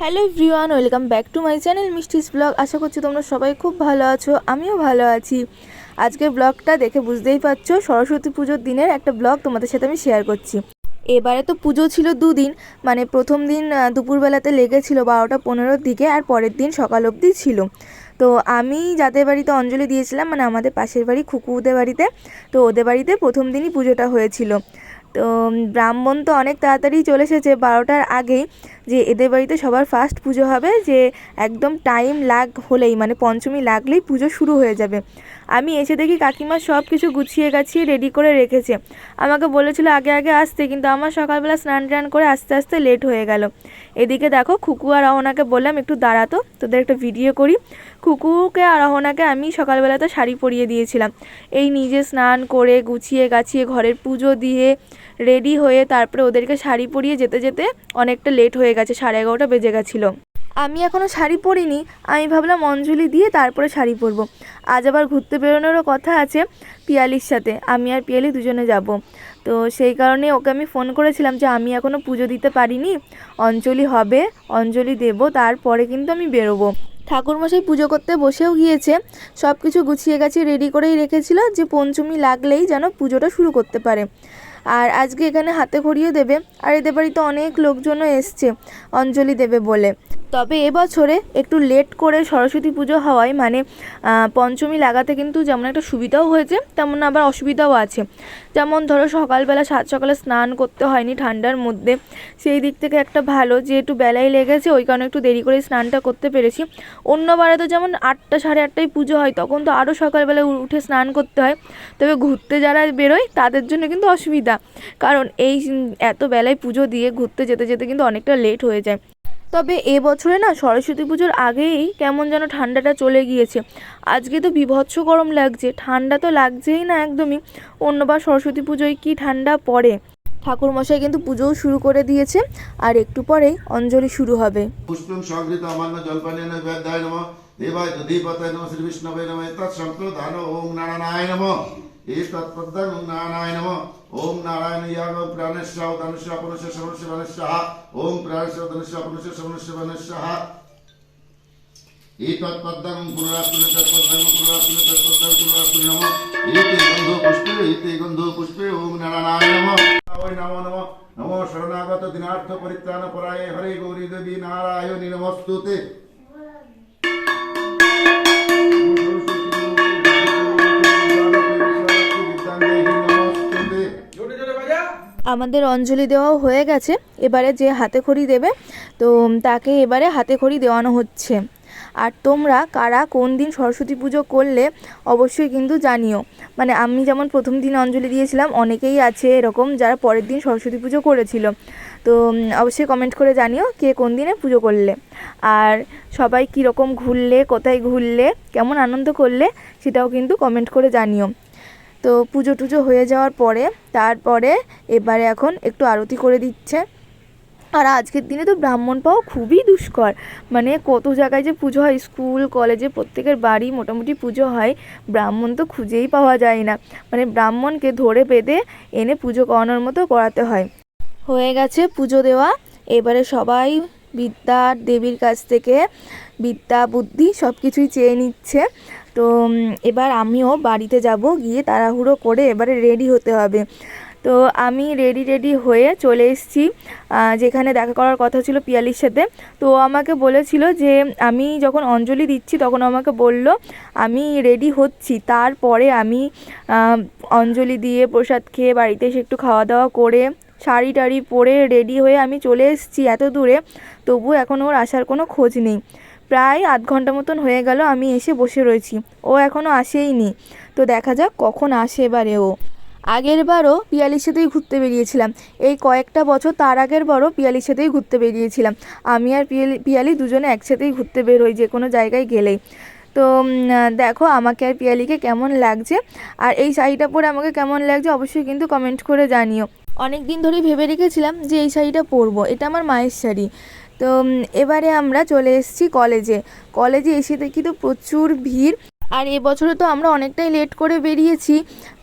Hello everyone, welcome back to my channel Mishti's blog. আশা করছি তোমরা সবাই খুব ভালো আছো, আমিও ভালো আছি। আজকের ব্লগটা দেখে বুঝতেই পারছ, সরস্বতী পুজোর দিনের একটা ব্লগ তোমাদের সাথে আমি শেয়ার করছি। এবারে তো পুজো ছিল দুদিন মানে প্রথম দিন দুপুরবেলাতে লেগেছিল বারোটা পনেরোর দিকে আর পরের দিন সকাল অবধি ছিল। তো আমি যাদের বাড়িতে অঞ্জলি দিয়েছিলাম মানে আমাদের পাশের বাড়ি, খুকুদের বাড়িতে, তো ওদের বাড়িতে প্রথম দিনই পুজোটা হয়েছিল। তো ব্রাহ্মণ তো অনেক তাড়াতাড়ি চলে এসেছে বারোটার আগেই যে এদের বাড়িতে সবার ফার্স্ট পুজো হবে, যে একদম টাইম লাগ হলেই মানে পঞ্চমী লাগলেই পুজো শুরু হয়ে যাবে। আমি এসে দেখি কাকিমা সব কিছু গুছিয়ে গাছিয়ে রেডি করে রেখেছে। আমাকে বলেছিল আগে আগে আসতে, কিন্তু আমার সকালবেলা স্নান টান করে আস্তে আস্তে লেট হয়ে গেল। এদিকে দেখো খুকু আর রহনাকে বললাম, একটু দাঁড়াতো তোদের একটা ভিডিও করি। খুকুকে আর রহনাকে আমি সকালবেলাতে শাড়ি পরিয়ে দিয়েছিলাম। এই নিজে স্নান করে গুছিয়ে গাছিয়ে ঘরের পুজো দিয়ে রেডি হয়ে তারপরে ওদেরকে শাড়ি পরিয়ে যেতে যেতে অনেকটা লেট হয়ে গেছে, সাড়ে এগারোটা বেজে গেছিল। আমি এখনও শাড়ি পরিনি, আমি ভাবলাম অঞ্জলি দিয়ে তারপরে শাড়ি পরবো। আজ আবার ঘুরতে বেরোনোরও কথা আছে পিয়ালির সাথে, আমি আর পিয়ালি দুজনে যাব। তো সেই কারণে ওকে আমি ফোন করেছিলাম যে আমি এখনও পুজো দিতে পারিনি, অঞ্জলি হবে, অঞ্জলি দেব, তারপরে কিন্তু আমি বেরোবো। ঠাকুরমশাই পুজো করতে বসেও গিয়েছে সব কিছু গুছিয়ে গাছিয়ে রেডি করেই রেখেছিল যে পঞ্চমী লাগলেই যেন পুজোটা শুরু করতে পারে। আর আজকে এখানে হাতে ঘড়িও দেবে। আর এদের বাড়িতে অনেক লোকজনও এসছে, অঞ্জলি দেবে বলে। তবে এবছরে একটু লেট করে সরস্বতী পুজো হওয়ায় মানে পঞ্চমী লাগাতে কিন্তু যেমন একটা সুবিধাও হয়েছে, তেমন আবার অসুবিধাও আছে। যেমন ধরো সকালবেলা সাত সকালে স্নান করতে হয়নি ঠান্ডার মধ্যে, সেই দিক থেকে একটা ভালো যে একটু বেলায় লেগেছে, ওই কারণে একটু দেরি করে স্নানটা করতে পেরেছি। অন্যবারে তো যেমন আটটা সাড়ে আটটায় পুজো হয়, তখন তো আরও সকালবেলা উঠে স্নান করতে হয়। তবে ঘুরতে যারা বেরোয়, তাদের জন্য কিন্তু অসুবিধা। কারণ এই এত বেলায় পুজো দিয়ে ঘুরতে যেতে যেতে কিন্তু অনেকটা লেট হয়ে যায়। তবে এবছরে না সরস্বতী পুজোর আগেই কেমন যেন ঠান্ডাটা চলে গিয়েছে। আজকে তো বিভৎস গরম লাগছে, ঠান্ডা তো লাগছেই না একদমই। অন্যবার সরস্বতী পুজোয় কি ঠান্ডা পড়ে? ঠাকুরমশাই কিন্তু পুজোও শুরু করে দিয়েছে, আর একটু পরেই অঞ্জলি শুরু হবে। শ্রী বিষ্ণবে নম। ওম নারায়ণায় নম। এতৎপদ্মং নারায়ণায় নম ওম নারায়ণ ইয়াগ প্রাণস্য ধনুষ্য পুনশ্য সমস্য বনস্য ওম প্রাণস্য ধনুষ্য পুনশ্য সমস্য বনস্য এতৎপদ্মং পুনরাস্তুনে তৎপদ্মং পুনরাস্তুনে তৎপদ্মং পুনরাস্তুনে নম এতে গন্ধ পুষ্পে এতে গন্ধ পুষ্পে ওম নারায়ণায় নম ওই নমো নমো নমো শরণাগত দিনার্থ পরিত্রাণ পরায়ে হরে গৌরী দেবী নারায়ণী নমস্তুতে আমাদের অঞ্জলি দেওয়াও হয়ে গেছে। এবারে যে হাতে খড়ি দেবে, তো তাকে এবারে হাতে খড়ি দেওয়ানো হচ্ছে। আর তোমরা কারা কোন দিন সরস্বতী পুজো করলে অবশ্যই কিন্তু জানিও। মানে আমি যেমন প্রথম দিন অঞ্জলি দিয়েছিলাম, অনেকেই আছে এরকম যারা পরের দিন সরস্বতী পুজো করেছিল। তো অবশ্যই কমেন্ট করে জানিও কে কোন দিনে পুজো করলে। আর সবাই কীরকম ঘুরলে, কোথায় ঘুরলে, কেমন আনন্দ করলে, সেটাও কিন্তু কমেন্ট করে জানিও। তো পুজো টুজো হয়ে যাওয়ার পরে তারপরে এবারে এখন একটু আরতি করে দিচ্ছে। আর আজকের দিনে তো ব্রাহ্মণ পাওয়া খুবই দুষ্কর। মানে কত জায়গায় যে পুজো হয়, স্কুল, কলেজে প্রত্যেকের বাড়ি মোটামুটি পুজো হয়, ব্রাহ্মণ তো খুঁজেই পাওয়া যায় না। মানে ব্রাহ্মণকে ধরে বেঁধে এনে পুজো করানোর মতো করাতে হয়। হয়ে গেছে পুজো দেওয়া। এবারে সবাই বিদ্যা দেবীর কাছ থেকে বিদ্যা, বুদ্ধি সব কিছুই চেয়ে নিচ্ছে। তো এবার আমিও বাড়িতে যাব, গিয়ে তাড়াহুড়ো করে এবারে রেডি হতে হবে। তো, আমি রেডি রেডি হয়ে চলে এসেছি। যেখানে দেখা করার কথা ছিল পিয়ালির সাথে। তো আমাকে বলেছিল যে, আমি যখন অঞ্জলি দিচ্ছি, তখন আমাকে বলল, আমি রেডি হচ্ছি। তারপরে আমি অঞ্জলি দিয়ে প্রসাদ খেয়ে বাড়িতে এসে একটু খাওয়া দাওয়া করে শাড়ি টাড়ি পরে রেডি হয়ে আমি চলে এসেছি এত দূরে। তবু এখন ওর আসার কোনো খোঁজ নেই। প্রায় আধ ঘণ্টা মতন হয়ে গেল আমি এসে বসে রয়েছি। ও এখনও আসেইনি। তো দেখা যাক কখন আসে এবারে ও। আগের বারও পিয়ালির সাথেই ঘুরতে বেরিয়েছিলাম। এই কয়েকটা বছর তার আগের বারও পিয়ালির সাথেই ঘুরতে বেরিয়েছিলাম। আমি আর পিয়ালি পিয়ালি দুজনে একসাথেই ঘুরতে বের হই যে কোনো জায়গায় গেলেই। তো দেখো আমাকে আর পিয়ালিকে কেমন লাগছে। আর এই শাড়িটা পরে আমাকে কেমন লাগছে অবশ্যই কিন্তু কমেন্ট করে জানিও। অনেক দিন ধরেই ভেবে রেখেছিলাম যে এই শাড়িটা পরবো। এটা আমার মায়ের শাড়ি। তো এবারে আমরা চলে এসেছি কলেজে। কলেজে এসে দেখি তো প্রচুর ভিড়। আর এবছরে তো আমরা অনেকটাই লেট করে বেরিয়েছি।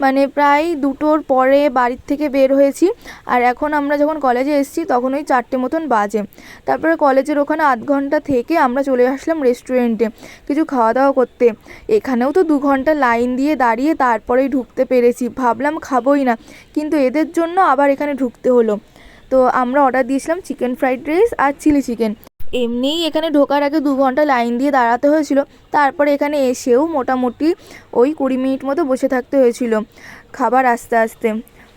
মানে প্রায় দুটোর পরে বাড়ির থেকে বের হয়েছি। আর এখন আমরা যখন কলেজে এসেছি তখন ওই চারটে মতন বাজে। তারপরে কলেজের ওখানে আধ ঘণ্টা থেকে আমরা চলে আসলাম রেস্টুরেন্টে কিছু খাওয়া দাওয়া করতে। এখানেও তো দু ঘণ্টা লাইন দিয়ে দাঁড়িয়ে তারপরেই ঢুকতে পেরেছি। ভাবলাম খাবোই না। কিন্তু এদের জন্য আবার এখানে ঢুকতে হলো। তো আমরা অর্ডার দিয়েছিলাম চিকেন ফ্রাইড রাইস আর চিলি চিকেন এমনিই এখানে ঢোকার আগে দু ঘণ্টা লাইন দিয়ে দাঁড়াতে হয়েছিল। তারপরে এখানে এসেও মোটামুটি ওই কুড়ি মিনিট মতো বসে থাকতে হয়েছিল। খাবার আস্তে আস্তে।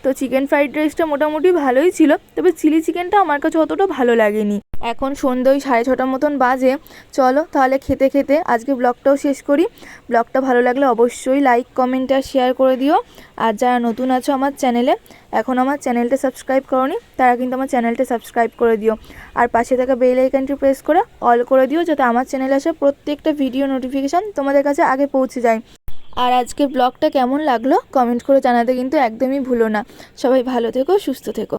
তো চিকেন ফ্রাইড রাইসটা মোটামুটি ভালোই ছিল, তবে চিলি চিকেনটা আমার কাছে অতটা ভালো লাগেনি। এখন সন্ধ্যে ওই সাড়ে ছটার মতন বাজে, চলো তাহলে খেতে খেতে আজকে ব্লগটাও শেষ করি। ব্লগটা ভালো লাগলে অবশ্যই লাইক কমেন্ট আর শেয়ার করে দিও। আর যারা নতুন আছো আমার চ্যানেলে এখন আমার চ্যানেলটা সাবস্ক্রাইব করনি, তারা কিন্তু আমার চ্যানেলটা সাবস্ক্রাইব করে দিও। আর পাশে থাকা বেল আইকনটি প্রেস করে অল করে দিও, যাতে আমার চ্যানেলে আসা প্রত্যেকটা ভিডিও নোটিফিকেশান তোমাদের কাছে আগে পৌঁছে যায়। আর আজকে ব্লগটা কেমন লাগল? কমেন্ট করে জানাতে কিন্তু একদমই ভুলো না। সবাই ভালো থেকো, সুস্থ থেকো।